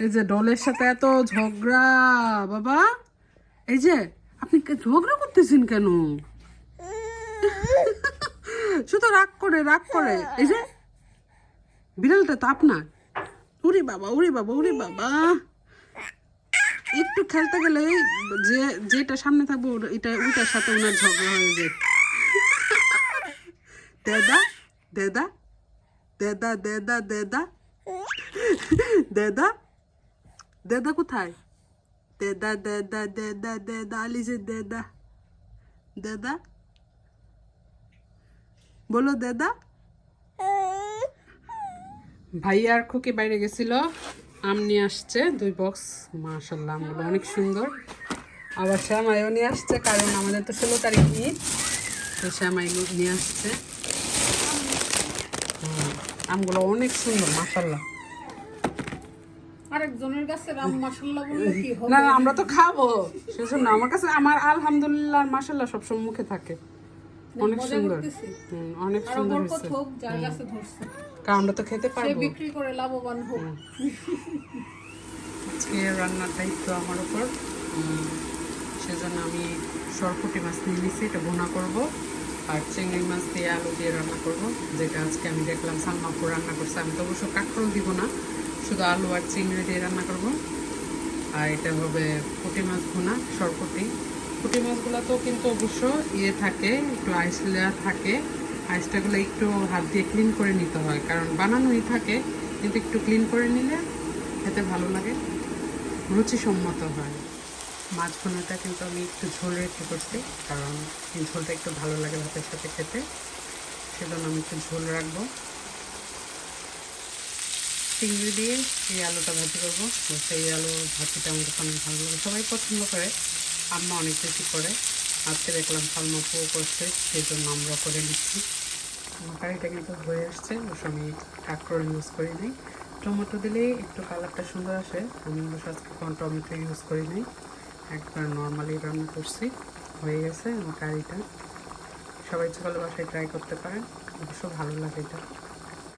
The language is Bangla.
এই যে ডলের সাথে এত ঝগড়া, বাবা। এই যে, আপনি ঝগড়া করতেছেন কেন? শুধু রাগ করে রাগ করে। এই যে, বিড়ালটা তো আপনার। উরি বাবা উরি বাবা উরি বাবা। একটু খেলতে গেলে যে, যেটা সামনে থাকব এটা ওইটার সাথে ওনার ঝগড়া হয়ে যায়। দেদা দেদা দেদা দেদা দেদা। দেদা দেদা কোথায়? দেদা দেদা দেদা দেদা, আলিজে, দেদা। দেদা? বলো, দেদা। ভাই, আর খুকি বাইরে গেছিল। আম নিয়ে আসছে, দুই বক্স মাশাল্লাহ আমগুলো অনেক সুন্দর। আবার শ্যামাইও নিয়ে আসছে, কারণ আমাদের তো ষোলো তারিখ ঈদ। তো শ্যামাই নিয়ে আসছে। আমগুলো অনেক সুন্দর মাশাল্লাহ আরেকজনের কাছে রাম মাসাল্লাহ বললে কি হবে? না না আমরা তো খাব। সেজন্য আমার কাছে আমার আলহামদুলিল্লাহ মাশাল্লাহ সবসময় মুখে থাকে। অনেক মজা সুন্দর। করতেছি। হুম, অনেক আরও সুন্দর বরকত হয়েছে। হোক যার কাছে ধরছে। কারণ আমরা তো খেতে সে পারব। বিক্রি করে লাভবান হোক। আজকে রান্নার দায়িত্ব আমার উপর। উম, সেজন্য আমি সরপুটি মাছ নিয়ে নিচ্ছি এটা ভুনা করব। আর চিংড়ি মাছ দিয়ে আলু দিয়ে রান্না করব যেটা আজকে আমি দেখলাম সালমাপুর রান্না করছে। আমি তো অবশ্য কাঁকরোল দিব না। শুধু আলু আর চিংড়ি দিয়ে রান্না করব। আর এটা হবে পুঁটি মাছ ভুনা, সরপুটি। পুঁটি মাছগুলো তো কিন্তু অবশ্য ইয়ে থাকে, একটু আইস লেয়ার থাকে। আইসটাগুলো একটু হাত দিয়ে ক্লিন করে নিতে হয়, কারণ বানানোই থাকে, কিন্তু একটু ক্লিন করে নিলে খেতে ভালো লাগে, রুচিসম্মত হয়। মাছ ভুনাটা কিন্তু আমি একটু ঝোল রেখে করছি, কারণ ঝোলটা একটু ভালো লাগে ভাতের সাথে খেতে। সেজন্য আমি একটু ঝোল রাখব। চিংড়ি দিয়ে এই আলুটা ভাজি করব। সেই আলু ভাজিটা আমার অনেক ভালো লাগে। সবাই পছন্দ করে, আম্মা অনেক বেশি করে। আজকে দেখলাম সালমা পুও করছে, সেই জন্য আমরা করে নিচ্ছি। কারিটা কিন্তু হয়ে আসছে, অবশ্য আমি কাঁকরোল ইউজ করি নাই। টমেটো দিলে একটু কালারটা সুন্দর আসে। আমি অবশ্য আজকে কোনো টমেটো ইউজ করি নাই। একবার নর্মালি রান্না করছি, হয়ে গেছে আমার কারিটা। সবাই বাসায় ট্রাই করতে পারেন, অবশ্য ভালো লাগে এটা।